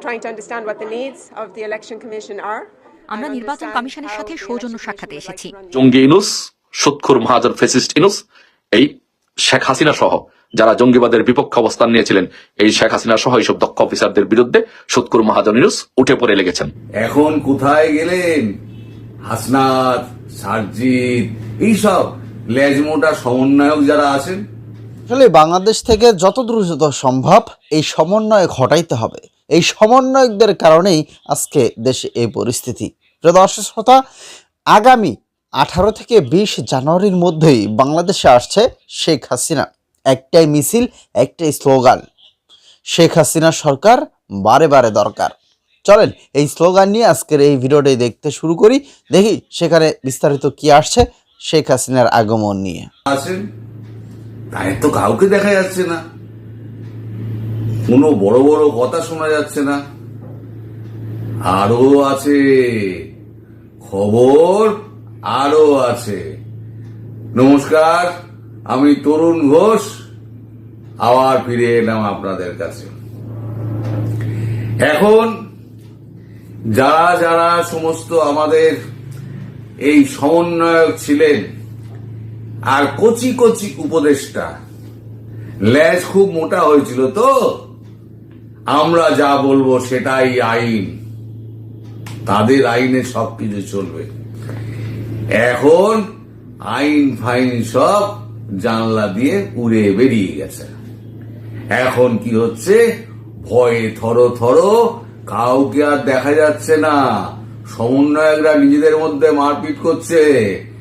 trying to understand what the needs of the election commission are. আমরা নির্বাচন কমিশনের সাথে সৌজন্য সাক্ষাতে এসেছি। জঙ্গি ইনুস সুৎখুর মহাজন ফেসিস্ট ইনুস এই শেখ হাসিনা সহ যারা জঙ্গিবাদের বিপক্ষে অবস্থান নিয়েছিলেন এই শেখ হাসিনা সহ এইসব দক্ষ অফিসারদের বিরুদ্ধে সুৎখুর মহাজন ইনুস উঠে পড়ে লেগেছেন। এখন কোথায় গেলেন? হাসনাত সারজিৎ এইসব লেজমোটা সমন্বয়ক যারা আছেন আসলে বাংলাদেশ থেকে যত দ্রুত সম্ভব এই সমন্বয় ঘটাইতে হবে। এই সমন্বয়কদের কারণেই আজকে দেশে এই পরিস্থিতি। দর্শক শ্রোতা, আগামী আঠারো থেকে বিশ জানুয়ারির মধ্যেই বাংলাদেশে আসছে শেখ হাসিনা। একটাই মিছিল, একটাই স্লোগান। শেখ হাসিনা সরকার বারে বারে দরকার। চলেন এই স্লোগান নিয়ে আজকের এই ভিডিওটি দেখতে শুরু করি। দেখি সেখানে বিস্তারিত কি আসছে শেখ হাসিনার আগমন নিয়ে। তাই তো কাউকে দেখা যাচ্ছে না। কোনো বড় বড় কথা শোনা যাচ্ছে না। আরও আছে। খবর আরও আছে। নমস্কার, আমি তরুণ ঘোষ। আবার ফিরে এলাম আপনাদের কাছে। এখন যারা যারা সমস্ত আমাদের এই সমন্বয়ক ছিলেন আর কচি কচি উপদেষ্টা ল্যাজ খুব মোটা হয়েছিল তো? আমরা যা বলব সেটাই আইন। তাদের আইনে সবকিছু চলবে। এখন আইন ফাইন সব জানলা দিয়ে উড়ে বেরিয়ে গেছে। এখন কি হচ্ছে? ভয়ে থরো থর কাউকে আর দেখা যাচ্ছে না। সমন্বয়করা নিজেদের মধ্যে মারপিট করছে।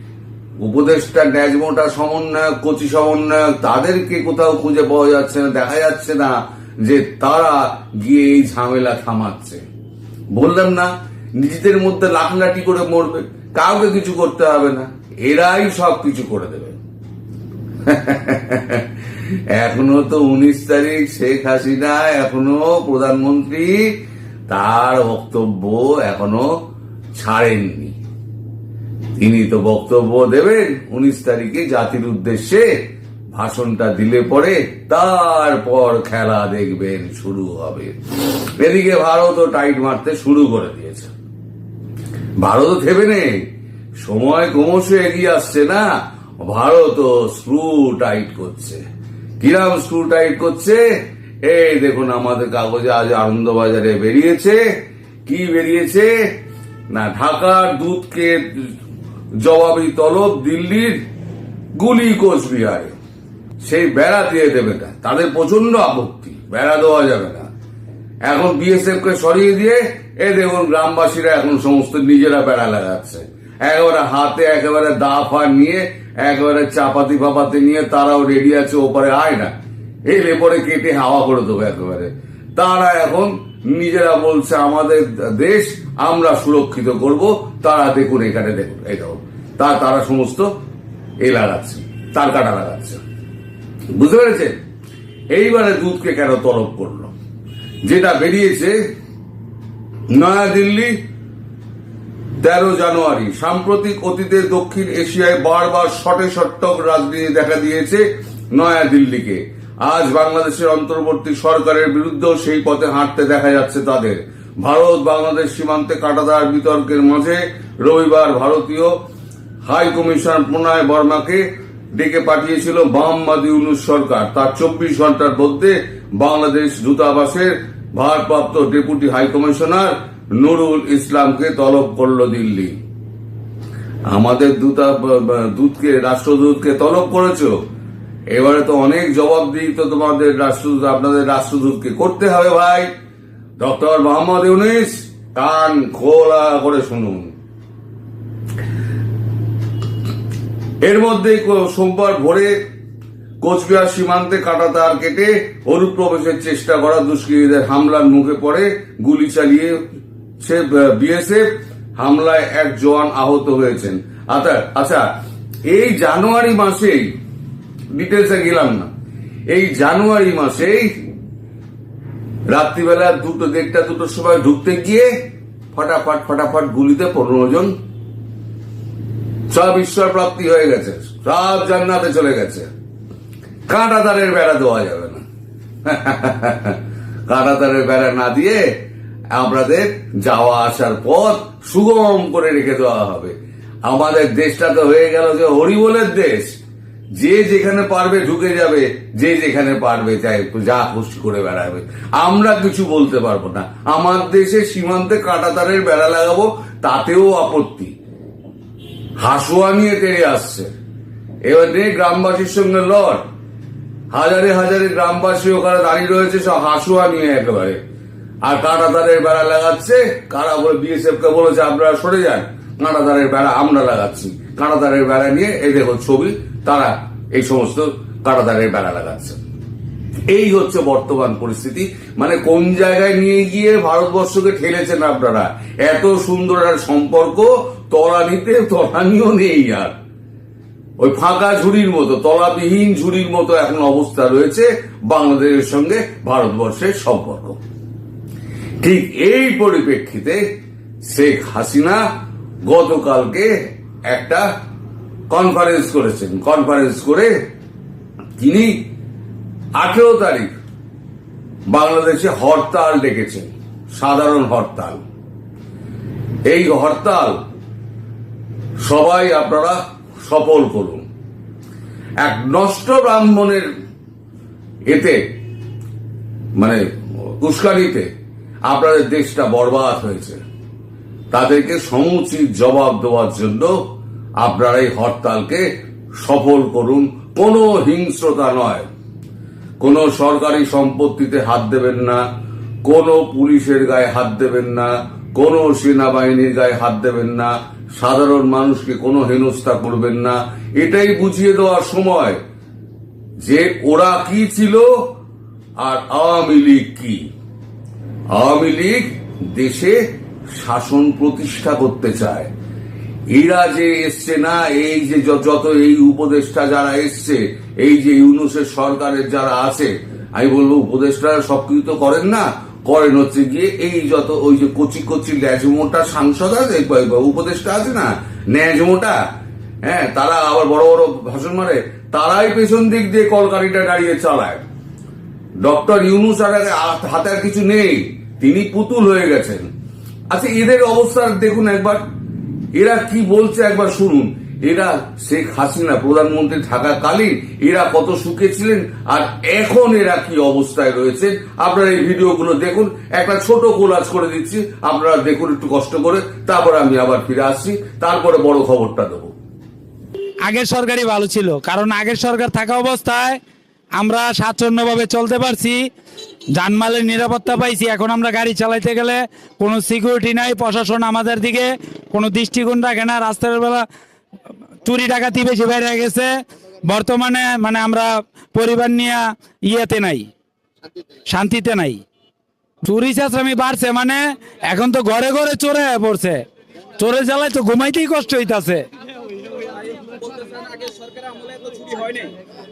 উপদেষ্টা ন্যাজমোটা সমন্বয়ক, কচি সমন্বয়ক, তাদেরকে কোথাও খুঁজে পাওয়া যাচ্ছে না, দেখা যাচ্ছে না যে তারা গিয়ে এই ঝামেলা থামাচ্ছে। বললাম না, নিজেদের মধ্যে লাঠলাঠি করে মরবে, কাউকে কিছু করতে হবে না, এরাই সব কিছু করে দেবে। এখনও তো উনিশ তারিখ, শেখ হাসিনা এখনও প্রধানমন্ত্রী, তার বক্তব্য এখনও ছাড়েননি। তিনি তো বক্তব্য দেবেন। উনিশ তারিখে জাতির উদ্দেশ্যে ভাষণটা দিলে পরে তারপর খেলা দেখবেন, শুরু হবে। এদিকে ভারতও টাইট মারতে শুরু করে দিয়েছে। ভারতও থেমে নেই। সময় ক্রমশ এগিয়ে আসছে না। ভারতও স্ক্রু টাইট করছে। কিরাম স্ক্রু টাইট করছে? এই দেখুন, আমাদের কাগজে আজ আনন্দবাজারে বেরিয়েছে। কি বেরিয়েছে? না, ঢাকার দুধকে জবাবি তলব দিল্লির গুলি কোচবিহারে। সেই বেড়া দিয়ে দেবে না। তাদের প্রচণ্ড আপত্তি। বেড়া দেওয়া যাবে না। এখন বিএসএফ কে সরিয়ে দিয়ে, এ দেখুন গ্রামবাসীরা এখন সমস্ত নিজেরা বেড়া লাগাচ্ছে। একেবারে হাতে, একেবারে দা ফা নিয়ে, একেবারে চাপাতি ফাপাতি নিয়ে তারাও রেডি আছে, ওপারে আয় না। এলে পরে কেটে হাওয়া করে দেবো একেবারে। তারা এখন নিজেরা বলছে, আমাদের দেশ আমরা সুরক্ষিত করব। তারা দেখুন এখানে, দেখুন দেখুন তা তারা সমস্ত এ লাগাচ্ছে তার কাটা লাগাচ্ছে। বুঝতে পেরেছেন? এইবারে দুধকে কেন তলব করল? যেটা বেরিয়েছে নয়াদিল্লি, তেরো জানুয়ারি, সাম্প্রতিক অতীতে দক্ষিণ এশিয়ায় বারবার শটে সট্টক রাজনীতি দেখা দিয়েছে নয়াদিল্লিকে। আজ বাংলাদেশের অন্তর্বর্তী সরকারের বিরুদ্ধেও সেই পথে হাঁটতে দেখা যাচ্ছে তাদের। ভারত বাংলাদেশ সীমান্তে কাটাদার বিতর্কের মাঝে রবিবার ভারতীয় হাই কমিশন প্রণয় বর্মাকে ডেকে পাঠিয়েছিল বামবাদী ইউনুস সরকার। তার চব্বিশ ঘণ্টার মধ্যে বাংলাদেশ দূতাবাসের ভারপ্রাপ্ত ডেপুটি হাই কমিশনার নুরুল ইসলামকে তলব করল দিল্লি। আমাদের দূতা দূতকে রাষ্ট্রদূতকে তলব করেছ? এবারে তো অনেক জবাবদিহি তো তোমাদের রাষ্ট্রদূত, আপনাদের রাষ্ট্রদূতকে করতে হবে ভাই। ডক্টর মোহাম্মদ ইউনিস, কান খোলা করে শুনুন। এর মধ্যে সোমবার ভোরে কোচবিহার সীমান্তে কাটা তার কেটে অনুপ্রবেশের চেষ্টা করা দুষ্কৃতীদের হামলার মুখে পড়ে গুলি চালিয়ে সে বিএসএফ। হামলায় এক জওয়ান আহত হয়েছেন। আচ্ছা আচ্ছা এই জানুয়ারি মাসেই ডিটেলসে গেলাম না। এই জানুয়ারি মাসেই রাত্রিবেলা দুটো, দেড়টা, দুটোর সময় ঢুকতে গিয়ে ফটাফট ফটাফট গুলিতে পনেরো জন সব ঈশ্বর প্রাপ্তি হয়ে গেছে, সব জান্নাতে চলে গেছে। কাঁটাতারের বেড়া দেওয়া যাবে না। কাঁটাতারের বেড়া না দিয়ে আমাদের যাওয়া আসার পথ সুগম করে রেখে দেওয়া হবে। আমাদের দেশটা তো হয়ে গেল যে হরিবলের দেশ। যে যেখানে পারবে ঢুকে যাবে, যে যেখানে পারবে চাই যা খুশি করে বেড়াবে। আমরা কিছু বলতে পারব না। আমার দেশে সীমান্তে কাঁটাতারের বেড়া লাগাবো, তাতেও আপত্তি। হাসুয়া নিয়ে তেড়ে আসছে। এবার নিয়ে গ্রামবাসীর সঙ্গে লড়। হাজারে হাজারে গ্রামবাসী ওখানে দাঁড়িয়ে রয়েছে, সব হাসুয়া নিয়ে একেবারে। আর কাঁটাতারের বেড়া লাগাচ্ছে, কারা বলে বিএসএফ কে বলেছে, আপনারা সরে যান। কাঁটাতারের বেড়া আমরা লাগাচ্ছি। কাঁটাতারের বেড়া নিয়ে, এই দেখো ছবি। তারা এই সমস্ত কারাদারের বেড়া লাগাচ্ছে। এই হচ্ছে বর্তমান পরিস্থিতি। মানে কোন জায়গায় নিয়ে গিয়ে ভারতবর্ষকে ঠেলেছেন আপনারা? এত সুন্দর আর সম্পর্ক তলানিতে, তলানিও নেই আর। ওই ফাঁকা ঝুড়ির মতো, তলাবিহীন ঝুড়ির মতো এখন অবস্থা রয়েছে বাংলাদেশের সঙ্গে ভারতবর্ষের সম্পর্ক। ঠিক এই পরিপ্রেক্ষিতে শেখ হাসিনা গতকালকে একটা কনফারেন্স করেছেন। কনফারেন্স করে তিনি আঠেরো তারিখ বাংলাদেশে হরতাল ডেকেছেন, সাধারণ হরতাল। এই হরতাল সবাই আপনারা সফল করুন। এক নষ্ট ব্রাহ্মণের এতে মানে উস্কানিতে আপনাদের দেশটা বরবাদ হয়েছে। তাদেরকে সমুচিত জবাব দেওয়ার জন্য আপনারা এই হরতালকে সফল করুন। কোনো হিংস্রতা নয়। কোনো সরকারি সম্পত্তিতে হাত দেবেন না। কোনো পুলিশের গায়ে হাত দেবেন না। কোনো সেনাবাহিনীর গায়ে হাত দেবেন না। সাধারণ মানুষকে কোনো হেনস্থা করবেন না। এটাই বুঝিয়ে দেওয়ার সময় যে ওরা কি ছিল আর আওয়ামী লীগ কি। আওয়ামী লীগ দেশে শাসন প্রতিষ্ঠা করতে চায়। এরা যে এসছে না, এই যে যত এই উপদেষ্টা যারা এসছে, এই যে ইউনুসের সরকারের যারা আছে, আমি বলব উপদেষ্টারা সবকিছু তো করেন না। করেন হচ্ছে গিয়ে এই যত ওই যে কচি কচি ল্যাজমোটা সাংসদ আছে উপদেষ্টা আছে না ন্যাজমোটা হ্যাঁ তারা আবার বড় বড় ভাষণ মারে, তারাই পেছন দিক দিয়ে কলকারিটা দাঁড়িয়ে চালায়। ডক্টর ইউনুস আর হাতে আর কিছু নেই, তিনি পুতুল হয়ে গেছেন। আচ্ছা এদের অবস্থা দেখুন একবার। এরা কি বলছে একবার শুনুন। এরা শেখ হাসিনা, প্রধানমন্ত্রী থাকাকালীন এরা কত সুখে ছিলেন আর এখন এরা কি অবস্থায় রয়েছে। আপনারা এই ভিডিওগুলো দেখুন। একটা ছোট কোলাজ করে দিচ্ছি। আপনারা দেখুন একটু কষ্ট করে। তারপরে আমি আবার ফিরে আসছি। তারপরে বড় খবরটা দেবো। আগের সরকারই ভালো ছিল, কারণ আগের সরকার থাকা অবস্থায় আমরা স্বাচ্ছন্দ্যভাবে চলতে পারছি, যানমালের নিরাপত্তা পাইছি, এখন আমরা গাড়ি চালাইতে গেলে কোনো সিকিউরিটি নাই, প্রশাসন আমাদের দিকে কোনো দৃষ্টিকোণ রাখে না, রাস্তার বেলা চুরি ডাকাতি বেশি বাইরে গেছে, বর্তমানে মানে আমরা পরিবার নিয়ে ইয়েতে নাই, শান্তিতে নাই। চুরি চাষরামি বাড়ছে মানে এখন তো ঘরে ঘরে চোরে পড়ছে চোরে জ্বালায় তো ঘুমাইতেই কষ্ট হইতাছে।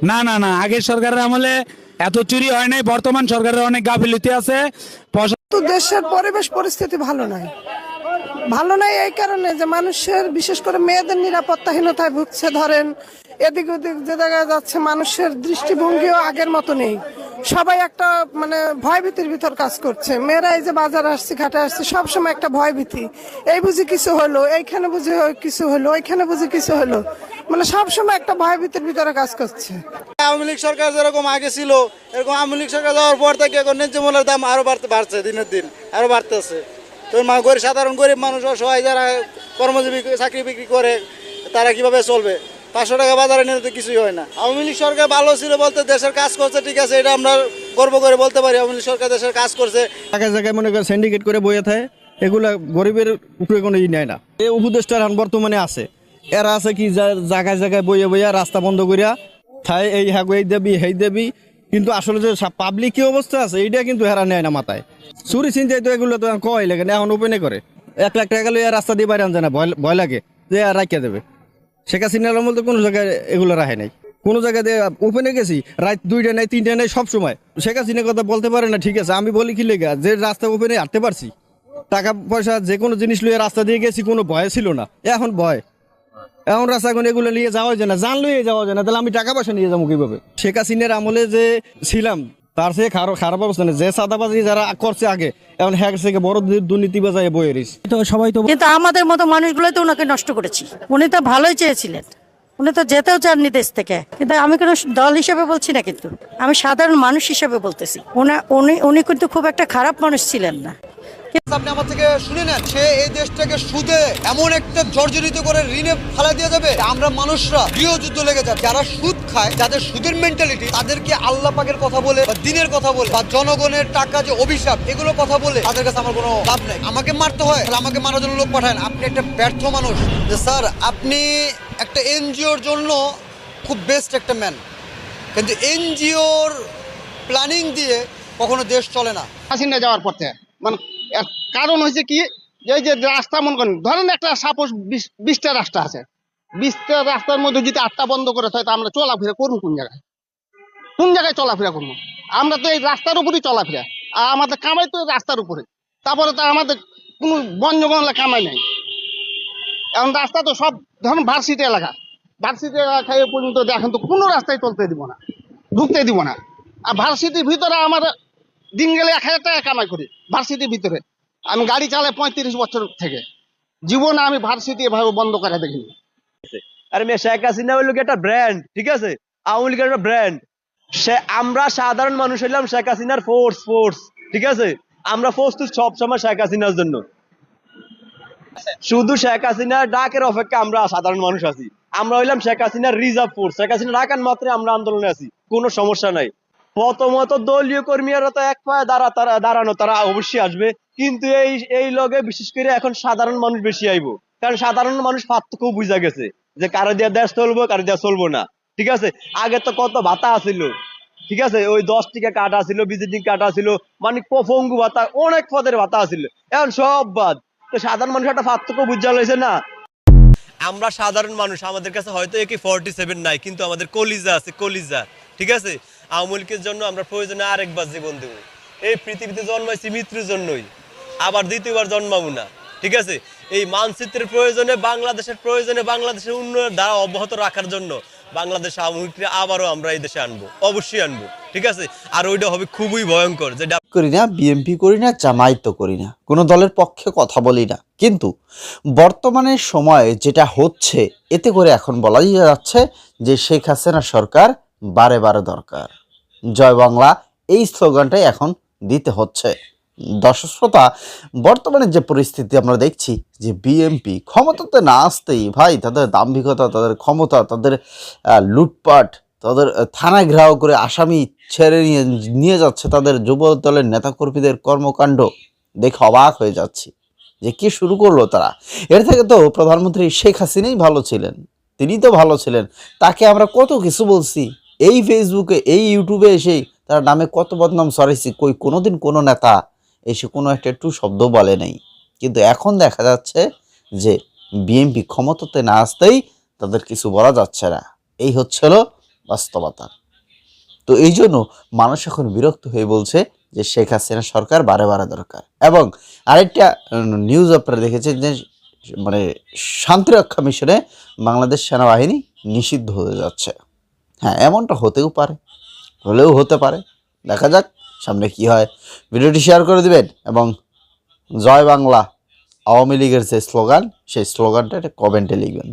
না না না, আগের সরকারের আমলে এত চুরি হয় নাই, বর্তমান সরকারের অনেক গাফিলতি আছে। দেশের পরিবেশ পরিস্থিতি ভালো নাই। ভালো নাই এই কারণে যে মানুষের, বিশেষ করে মেয়েদের নিরাপত্তাহীনতায় ভুগছে, ধরেন এদিক ওদিক যে জায়গায় যাচ্ছে, মানুষের দৃষ্টিভঙ্গিও আগের মতো নেই। সবাই একটা মানে ভয়ভীতির ভিতর কাজ করছে। মেয়েরা এই যে বাজার আসছে, ঘাটে আসছে, সবসময় একটা ভয়ভীতি। এই বুঝি কিছু হলো, এইখানে বুঝি কিছু হলো, ওইখানে বুঝি কিছু হলো। মানে সবসময় একটা ভয়ভীতির ভিতরে কাজ করছে। আওয়ামী লীগ সরকার যেরকম আগে ছিল, এরকম আওয়ামী লীগ সরকার যাওয়ার পর থেকে এখন ন্যায্য মূল্যের দাম আরও বাড়তে, বাড়ছে দিনের দিন, আরও বাড়তেছে। তো গরিব, সাধারণ গরিব মানুষ, অসহায় যারা কর্মজীবী, চাকরি বিক্রি করে, তারা কীভাবে চলবে? পাঁচশো টাকা বাজারে নিলে তো কিছুই হয় না। আওয়ামী লীগ সরকার ভালো ছিল বলতে দেশের কাজ করছে, ঠিক আছে, এটা আমরা গর্ব করে বলতে পারি। আওয়ামী লীগ সরকার দেশের কাজ করছে। জায়গায় জায়গায় মনে করেন সিন্ডিকেট করে বইয়ে থাকে, এগুলা গরিবের উপরে কোনো ই নেয় না। এই উপদেষ্টা এখন বর্তমানে আছে। এরা আছে কি জায়গায় জায়গায় বইয়ে বইয়া রাস্তা বন্ধ করিয়া থাই, এই হ্যাঁ এই দেবি, হেই দেবি। কিন্তু আসলে যে পাবলিক কি অবস্থা আছে, এইটা কিন্তু হেরা নেয় না মাথায়। চুরি চিন্তায় তো এগুলো তো কয় লাগে না, এখন ওপেনে করে। এক লাখ টাকা লইয়া রাস্তা দিয়ে বাইরে আনছে না, ভয় ভয় লাগে যে রাখিয়া দেবে। শেখ হাসিনার আমল তো কোনো জায়গায় এগুলো রাখে নাই। কোনো জায়গায় দিয়ে ওপেনে গেছি, রাত দুইটা নাই, তিনটা নেই, সব সময়। শেখ হাসিনার কথা বলতে পারে না, ঠিক আছে, আমি বলি কি লেগে, যে রাস্তা ওপেনে হাঁটতে পারছি, টাকা পয়সা, যে কোনো জিনিস লইয়া রাস্তা দিয়ে গেছি, কোনো ভয় ছিল না। এখন ভয়। এখন রাস্তা এখন এগুলো নিয়ে যাওয়া যায় না জানলেই যাওয়া যায় না, তাহলে আমি টাকা পয়সা নিয়ে যাব কীভাবে? শেখ হাসিনার আমলে যে ছিলাম তার সে খারাপ খারাপ অবস্থা নেই। যে সাদাবাজি যারা করছে আগে এখন হ্যাক থেকে বড় দুর্নীতি বাজায় বয়ে রিস তো সবাই তো কিন্তু আমাদের মতো মানুষগুলো তো ওনাকে নষ্ট করেছি। উনি তো ভালোই চেয়েছিলেন। উনি তো যেতেও চাননি দেশ থেকে। কিন্তু আমি কোনো দল হিসেবে বলছি না কিন্তু। আমি সাধারণ মানুষ হিসেবে বলতেছি। উনি উনি কিন্তু খুব একটা খারাপ মানুষ ছিলেন না। আপনি আমার থেকে শুনে নেন। সে এই দেশটাকে সুদে এমন একটা জর্জরিত করে ঋণে ফেলা দিয়ে যাবে। আমরা মানুষরা গৃহযুদ্ধ লেগে যাবে যারা সুদ খায়, যাদের সুদের মেন্টালিটি তাদেরকে আল্লাহ পাকের কথা বলে বা দিনের কথা বলে বা জনগণের টাকা যে অভিশাপ, এগুলো কথা বলে তাদের কাছে আমার কোনো লাভ নেই। আমাকে মারতে হয় আমাকে মারার জন্য লোক পাঠান আপনি একটা ব্যর্থ মানুষ। যে স্যার, আপনি একটা এনজিওর জন্য খুব বেস্ট একটা ম্যান কিন্তু এনজিওর প্ল্যানিং দিয়ে কখনো দেশ চলে না। হাসিনা যাওয়ার পথে মানে কারণ হয়েছে কি, এই যে রাস্তা মনে করেন, ধরেন একটা সাপোজ বিশটা রাস্তা আছে। বিশটা রাস্তার মধ্যে যদি আটটা বন্ধ করে থাকে তা আমরা চলাফেরা করুন কোন জায়গায়? কোন জায়গায় চলাফেরা করব? আমরা তো এই রাস্তার উপরেই চলাফেরা। আর আমাদের কামাই তো রাস্তার উপরে। তারপরে তো আমাদের কোনো বন জঙ্গলে কামাই নাই। এখন রাস্তা তো সব, ধরুন ভার্সিটি এলাকা। ভার্সিটি এলাকায় পর্যন্ত দেখেন তো কোনো রাস্তায় চলতে দিব না, ঢুকতে দিব না। আর ভার্সিটির ভিতরে আমার দিন গেলে এক হাজার টাকা কামাই করি, ভার্সিটির ভিতরে। আমি গাড়ি চালাই পঁয়ত্রিশ বছর থেকে। জীবনে আমি ভার্সিটি এভাবে বন্ধ করে দেখিনি। আরে মেয়ে, শেখ হাসিনা হইল একটা ব্র্যান্ড ঠিক আছে? আওয়ামী লীগের একটা ব্র্যান্ড সে, আমরা সাধারণ মানুষ হইলাম শেখ হাসিনার ফোর্স ফোর্স ঠিক আছে? আমরা ফোর্স তো সবসময় শেখ হাসিনার জন্য। শুধু শেখ হাসিনার ডাকের অপেক্ষা আমরা সাধারণ মানুষ আছি। আমরা হইলাম শেখ হাসিনার রিজার্ভ ফোর্স শেখ হাসিনা ডাকান মাত্রে আমরা আন্দোলনে আছি। কোনো সমস্যা নাই। প্রথমত দলীয় কর্মীরা তো এক পায়ে দাঁড়া তারা দাঁড়ানো, তারা অবশ্যই আসবে। কিন্তু এই এই লগে বিশেষ করে এখন সাধারণ মানুষ বেশি আইবো। কারণ সাধারণ মানুষ পার্থক্য বুঝা গেছে যে কারও দিয়া দেশ চলবো, কারও দিয়া চলবো না। ঠিক আছে? আগে তো কত ভাতা আছিল। ঠিক আছে? ওই দশ টিকা কাটা ছিল ভিজিটিং কাটা ছিল মানে পঙ্গু ভাতা, অনেক পদের ভাতা আছিল। এখন সব বাদ। তো সাধারণ মানুষ একটা পার্থক্য বুঝা লইছে না। আমরা সাধারণ মানুষ, আমাদের কাছে হয়তো একে ফর্টি সেভেন নাই, কিন্তু আমাদের কলিজা আছে, কলিজা। ঠিক আছে? আওয়ামী লীগের জন্য আমরা প্রয়োজনে আরেকবার জীবন দেব। এই পৃথিবীতে জন্মাইছি মৃত্যুর জন্যই, আবার দ্বিতীয়বার জন্মাবো না, ঠিক আছে? এই মানচিত্রের প্রয়োজনে, বাংলাদেশের প্রয়োজনে, বাংলাদেশের উন্নয়নের ধারা অব্যাহত রাখার জন্য বাংলাদেশ আওয়ামী আবারও আমরা এই দেশে আনব, অবশ্যই আনব, ঠিক আছে? আর ওইটা হবে খুবই ভয়ঙ্কর, যেটা করি না, বিএমপি করি না, জামায়াত করি না, কোনো দলের পক্ষে কথা বলি না। কিন্তু বর্তমানে সময়ে যেটা হচ্ছে, এতে করে এখন বলাই যাচ্ছে যে শেখ হাসিনা সরকার বারে বারে দরকার। জয় বাংলা, এই স্লোগানটাই এখন দিতে হচ্ছে। দর্শক শ্রোতা, বর্তমানে যে পরিস্থিতি আমরা দেখছি যে বিএমপি ক্ষমতাতে না আসতেই ভাই তাদের দাম্ভিকতা, তাদের ক্ষমতা, তাদের লুটপাট, তাদের থানায় ঘেরাও করে আসামি ছেড়ে নিয়ে নিয়ে যাচ্ছে তাদের যুব দলের নেতাকর্মীদের কর্মকাণ্ড দেখে অবাক হয়ে যাচ্ছি যে কি শুরু করল তারা। এর থেকে তো প্রধানমন্ত্রী শেখ হাসিনাই ভালো ছিলেন, তিনি তো ভালো ছিলেন, তাকে আমরা কত কিছু বলছি এই ফেসবুকে এই ইউটিউবে এসে তার নামে কত বদনাম সরাইছি কই কোনোদিন কোনো নেতা এসে কোনো একটা একটু শব্দ বলে নাই। কিন্তু এখন দেখা যাচ্ছে যে বিএনপি ক্ষমতাতে না আসতেই তাদের কিছু বলা যাচ্ছে না। এই হচ্ছিল বাস্তবতা। তো এই জন্য মানুষ এখন বিরক্ত হয়ে বলছে যে শেখ হাসিনা সরকার বারে বারে দরকার। এবং আরেকটা নিউজ আপনারা দেখেছেন যে মানে শান্তিরক্ষা মিশনে বাংলাদেশ সেনাবাহিনী নিষিদ্ধ হয়ে যাচ্ছে। হ্যাঁ এমনটা হতেও পারে, হলেও হতে পারে। দেখা যাক সামনে কি হয়। ভিডিওটি শেয়ার করে দিবেন এবং জয় বাংলা আওয়ামী লীগের যে স্লোগান, সেই স্লোগানটা একটা কমেন্টে লিখবেন।